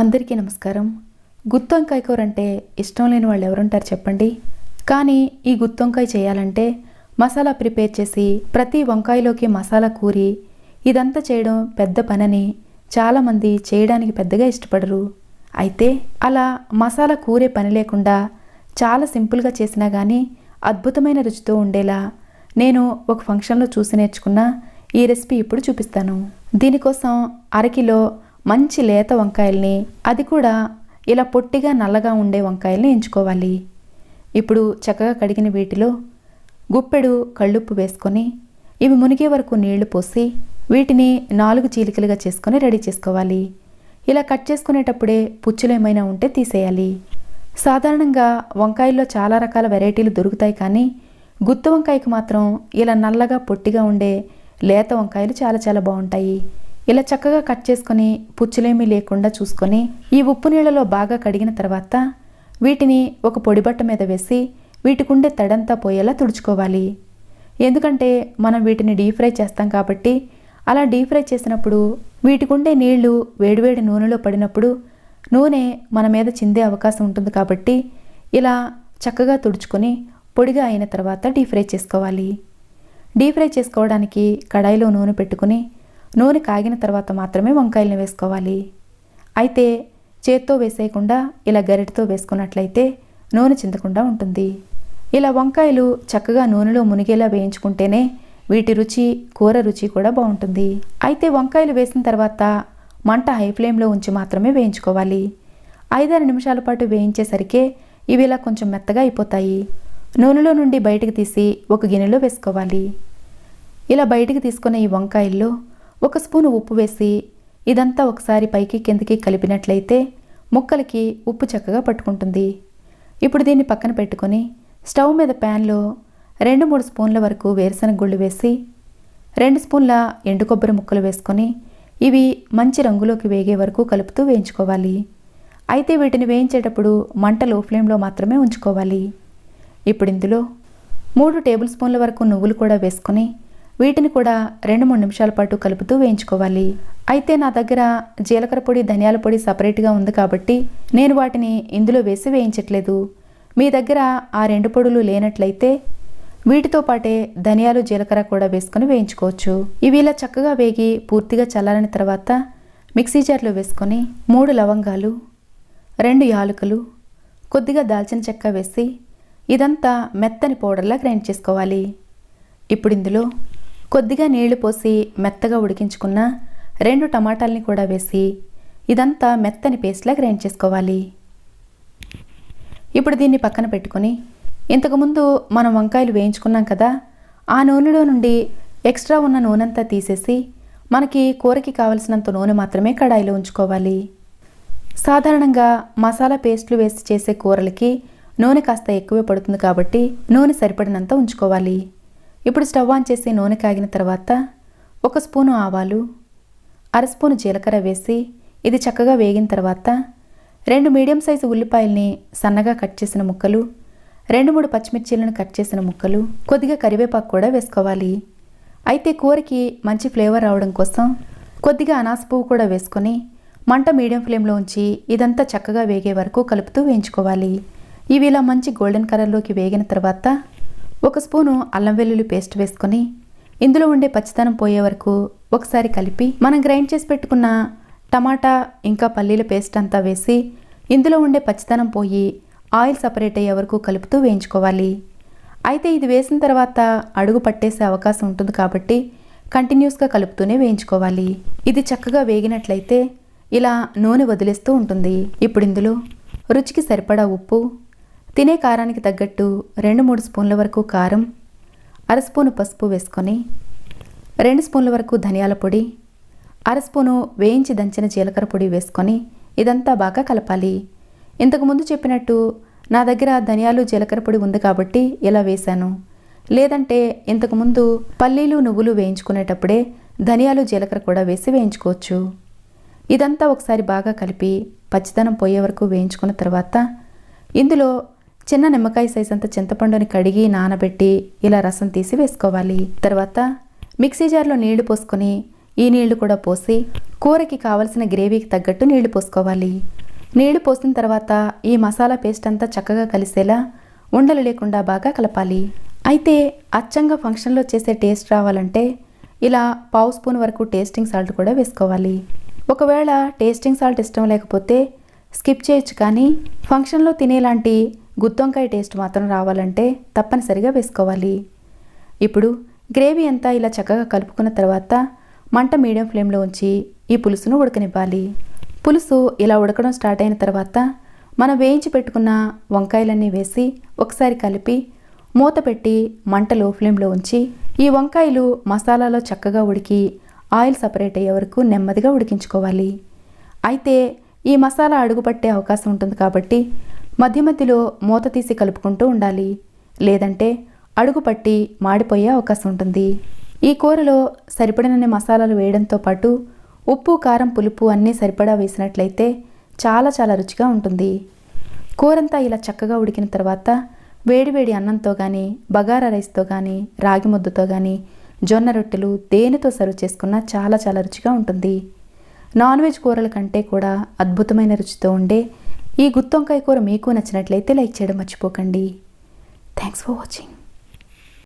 అందరికీ నమస్కారం. గుత్తొంకాయ కూర అంటే ఇష్టం లేని వాళ్ళు ఎవరుంటారు చెప్పండి? కానీ ఈ గుత్తొంకాయ చేయాలంటే మసాలా ప్రిపేర్ చేసి ప్రతి వంకాయలోకి మసాలా కూరి ఇదంతా చేయడం పెద్ద పనని చాలామంది చేయడానికి పెద్దగా ఇష్టపడరు. అయితే అలా మసాలా కూరే పని లేకుండా చాలా సింపుల్గా చేసినా కానీ అద్భుతమైన రుచితో ఉండేలా నేను ఒక ఫంక్షన్లో చూసి నేర్చుకున్న ఈ రెసిపీ ఇప్పుడు చూపిస్తాను. దీనికోసం అరకిలో మంచి లేత వంకాయల్ని అది కూడా ఇలా పొట్టిగా నల్లగా ఉండే వంకాయల్ని ఎంచుకోవాలి. ఇప్పుడు చక్కగా కడిగిన వీటిలో గుప్పెడు కళ్ళుప్పు వేసుకొని ఇవి మునిగే వరకు నీళ్ళు పోసి వీటిని నాలుగు చీలికలుగా చేసుకొని రెడీ చేసుకోవాలి. ఇలా కట్ చేసుకునేటప్పుడే పుచ్చులు ఏమైనా ఉంటే తీసేయాలి. సాధారణంగా వంకాయల్లో చాలా రకాల వెరైటీలు దొరుకుతాయి కానీ గుత్తి వంకాయకు మాత్రం ఇలా నల్లగా పొట్టిగా ఉండే లేత వంకాయలు చాలా చాలా బాగుంటాయి. ఇలా చక్కగా కట్ చేసుకొని పుచ్చులేమీ లేకుండా చూసుకొని ఈ ఉప్పు నీళ్ళలో బాగా కడిగిన తర్వాత వీటిని ఒక పొడిబట్ట మీద వేసి వీటికుండే తడంతా పోయేలా తుడుచుకోవాలి. ఎందుకంటే మనం వీటిని డీప్ ఫ్రై చేస్తాం కాబట్టి అలా డీప్ ఫ్రై చేసినప్పుడు వీటికుండే నీళ్ళు వేడివేడి నూనెలో పడినప్పుడు నూనె మన మీద చిందే అవకాశం ఉంటుంది కాబట్టి ఇలా చక్కగా తుడుచుకొని పొడిగా అయిన తర్వాత డీప్ ఫ్రై చేసుకోవాలి. డీప్ ఫ్రై చేసుకోవడానికి కడాయిలో నూనె పెట్టుకుని నూనె కాగిన తర్వాత మాత్రమే వంకాయలను వేసుకోవాలి. అయితే చేత్తో వేసేయకుండా ఇలా గరిటతో వేసుకున్నట్లయితే నూనె చిందకుండా ఉంటుంది. ఇలా వంకాయలు చక్కగా నూనెలో మునిగేలా వేయించుకుంటేనే వీటి రుచి కూర రుచి కూడా బాగుంటుంది. అయితే వంకాయలు వేసిన తర్వాత మంట హై ఫ్లేమ్లో ఉంచి మాత్రమే వేయించుకోవాలి. ఐదారు నిమిషాల పాటు వేయించేసరికే ఇవి ఇలా కొంచెం మెత్తగా అయిపోతాయి. నూనెలో నుండి బయటకు తీసి ఒక గిన్నెలో వేసుకోవాలి. ఇలా బయటికి తీసుకున్న ఈ వంకాయల్లో ఒక స్పూను ఉప్పు వేసి ఇదంతా ఒకసారి పైకి కిందకి కలిపినట్లయితే ముక్కలకి ఉప్పు చక్కగా పట్టుకుంటుంది. ఇప్పుడు దీన్ని పక్కన పెట్టుకొని స్టవ్ మీద ప్యాన్లో రెండు మూడు స్పూన్ల వరకు వేరుశనగ గుళ్ళు వేసి రెండు స్పూన్ల ఎండు కొబ్బరి ముక్కలు వేసుకొని ఇవి మంచి రంగులోకి వేగే వరకు కలుపుతూ వేయించుకోవాలి. అయితే వీటిని వేయించేటప్పుడు మంట లో ఫ్లేమ్లో మాత్రమే ఉంచుకోవాలి. ఇప్పుడు ఇందులో మూడు టేబుల్ స్పూన్ల వరకు నువ్వులు కూడా వేసుకొని వీటిని కూడా రెండు మూడు నిమిషాల పాటు కలుపుతూ వేయించుకోవాలి. అయితే నా దగ్గర జీలకర్ర పొడి ధనియాల పొడి సపరేట్గా ఉంది కాబట్టి నేను వాటిని ఇందులో వేసి వేయించట్లేదు. మీ దగ్గర ఆ రెండు పొడులు లేనట్లయితే వీటితో పాటే ధనియాలు జీలకర్ర కూడా వేసుకొని వేయించుకోవచ్చు. ఇవి ఇలా చక్కగా వేగి పూర్తిగా చల్లారిన తర్వాత మిక్సీ జార్లో వేసుకొని మూడు లవంగాలు రెండు యాలకులు కొద్దిగా దాల్చిన చెక్క వేసి ఇదంతా మెత్తని పౌడర్లా గ్రైండ్ చేసుకోవాలి. ఇప్పుడు ఇందులో కొద్దిగా నీళ్ళు పోసి మెత్తగా ఉడికించుకున్న రెండు టమాటాలని కూడా వేసి ఇదంతా మెత్తని పేస్ట్లా గ్రైండ్ చేసుకోవాలి. ఇప్పుడు దీన్ని పక్కన పెట్టుకొని ఇంతకుముందు మనం వంకాయలు వేయించుకున్నాం కదా ఆ నూనెలో నుండి ఎక్స్ట్రా ఉన్న నూనెంతా తీసేసి మనకి కూరకి కావలసినంత నూనె మాత్రమే కడాయిలో ఉంచుకోవాలి. సాధారణంగా మసాలా పేస్ట్లు వేసి చేసే కూరలకి నూనె కాస్త ఎక్కువే పడుతుంది కాబట్టి నూనె సరిపడినంత ఉంచుకోవాలి. ఇప్పుడు స్టవ్ ఆన్ చేసి నూనె కాగిన తర్వాత ఒక స్పూను ఆవాలు అర స్పూను జీలకర్ర వేసి ఇది చక్కగా వేగిన తర్వాత రెండు మీడియం సైజు ఉల్లిపాయల్ని సన్నగా కట్ చేసిన ముక్కలు రెండు మూడు పచ్చిమిర్చీలను కట్ చేసిన ముక్కలు కొద్దిగా కరివేపాకు కూడా వేసుకోవాలి. అయితే కూరకి మంచి ఫ్లేవర్ రావడం కోసం కొద్దిగా అనాస పువ్వు కూడా వేసుకొని మంట మీడియం ఫ్లేమ్లో ఉంచి ఇదంతా చక్కగా వేగే వరకు కలుపుతూ వేయించుకోవాలి. ఇవి ఇలా మంచి గోల్డెన్ కలర్లోకి వేగిన తర్వాత ఒక స్పూను అల్లం వెల్లుల్లి పేస్ట్ వేసుకొని ఇందులో ఉండే పచ్చితనం పోయే వరకు ఒకసారి కలిపి మనం గ్రైండ్ చేసి పెట్టుకున్న టమాటా ఇంకా పల్లీల పేస్ట్ అంతా వేసి ఇందులో ఉండే పచ్చితనం పోయి ఆయిల్ సపరేట్ అయ్యే వరకు కలుపుతూ వేయించుకోవాలి. అయితే ఇది వేసిన తర్వాత అడుగు పట్టేసే అవకాశం ఉంటుంది కాబట్టి కంటిన్యూస్గా కలుపుతూనే వేయించుకోవాలి. ఇది చక్కగా వేగినట్లయితే ఇలా నూనె వదిలేస్తూ ఉంటుంది. ఇప్పుడు ఇందులో రుచికి సరిపడా ఉప్పు తినే కారానికి తగ్గట్టు రెండు మూడు స్పూన్ల వరకు కారం అర స్పూను పసుపు వేసుకొని రెండు స్పూన్ల వరకు ధనియాల పొడి అర స్పూను వేయించి దంచిన జీలకర్ర పొడి వేసుకొని ఇదంతా బాగా కలపాలి. ఇంతకుముందు చెప్పినట్టు నా దగ్గర ధనియాలు జీలకర్ర పొడి ఉంది కాబట్టి ఇలా వేశాను. లేదంటే ఇంతకుముందు పల్లీలు నువ్వులు వేయించుకునేటప్పుడే ధనియాలు జీలకర్ర కూడా వేసి వేయించుకోవచ్చు. ఇదంతా ఒకసారి బాగా కలిపి పచ్చిదనం పోయే వరకు వేయించుకున్న తర్వాత ఇందులో చిన్న నిమ్మకాయ సైజ్ అంత చింతపండుని కడిగి నానబెట్టి ఇలా రసం తీసి వేసుకోవాలి. తర్వాత మిక్సీ జార్లో నీళ్ళు పోసుకొని ఈ నీళ్ళు కూడా పోసి కూరకి కావలసిన గ్రేవీకి తగ్గట్టు నీళ్ళు పోసుకోవాలి. నీళ్ళు పోసిన తర్వాత ఈ మసాలా పేస్ట్ అంతా చక్కగా కలిసేలా ఉండలు లేకుండా బాగా కలపాలి. అయితే అచ్చంగా ఫంక్షన్లో చేసే టేస్ట్ రావాలంటే ఇలా పావు స్పూన్ వరకు టేస్టింగ్ సాల్ట్ కూడా వేసుకోవాలి. ఒకవేళ టేస్టింగ్ సాల్ట్ ఇష్టం లేకపోతే స్కిప్ చేయొచ్చు కానీ ఫంక్షన్లో తినేలాంటి గుత్తొంకాయ టేస్ట్ మాత్రం రావాలంటే తప్పనిసరిగా వేసుకోవాలి. ఇప్పుడు గ్రేవీ అంతా ఇలా చక్కగా కలుపుకున్న తర్వాత మంట మీడియం ఫ్లేమ్లో ఉంచి ఈ పులుసును ఉడకనివ్వాలి. పులుసు ఇలా ఉడకడం స్టార్ట్ అయిన తర్వాత మనం వేయించి పెట్టుకున్న వంకాయలన్నీ వేసి ఒకసారి కలిపి మూత పెట్టి మంట లో ఫ్లేమ్లో ఉంచి ఈ వంకాయలు మసాలాలో చక్కగా ఉడికి ఆయిల్ సపరేట్ అయ్యే వరకు నెమ్మదిగా ఉడికించుకోవాలి. అయితే ఈ మసాలా అడుగుపట్టే అవకాశం ఉంటుంది కాబట్టి మధ్య మధ్యలో మూత తీసి కలుపుకుంటూ ఉండాలి. లేదంటే అడుగు పట్టి మాడిపోయే అవకాశం ఉంటుంది. ఈ కూరలో సరిపడినన్ని మసాలాలు వేయడంతో పాటు ఉప్పు కారం పులుపు అన్నీ సరిపడా వేసినట్లయితే చాలా చాలా రుచిగా ఉంటుంది. కూరంతా ఇలా చక్కగా ఉడికిన తర్వాత వేడివేడి అన్నంతో కానీ బగారా రైస్తో కానీ రాగి ముద్దతో కానీ జొన్న రొట్టెలు దేనితో సర్వ్ చేసుకున్నా చాలా చాలా రుచిగా ఉంటుంది. నాన్ వెజ్ కూరల కంటే కూడా అద్భుతమైన రుచితో ఉండే ఈ గుత్తొంకాయ కూర మీకు నచ్చినట్లయితే లైక్ చేయడం మర్చిపోకండి. Thanks for watching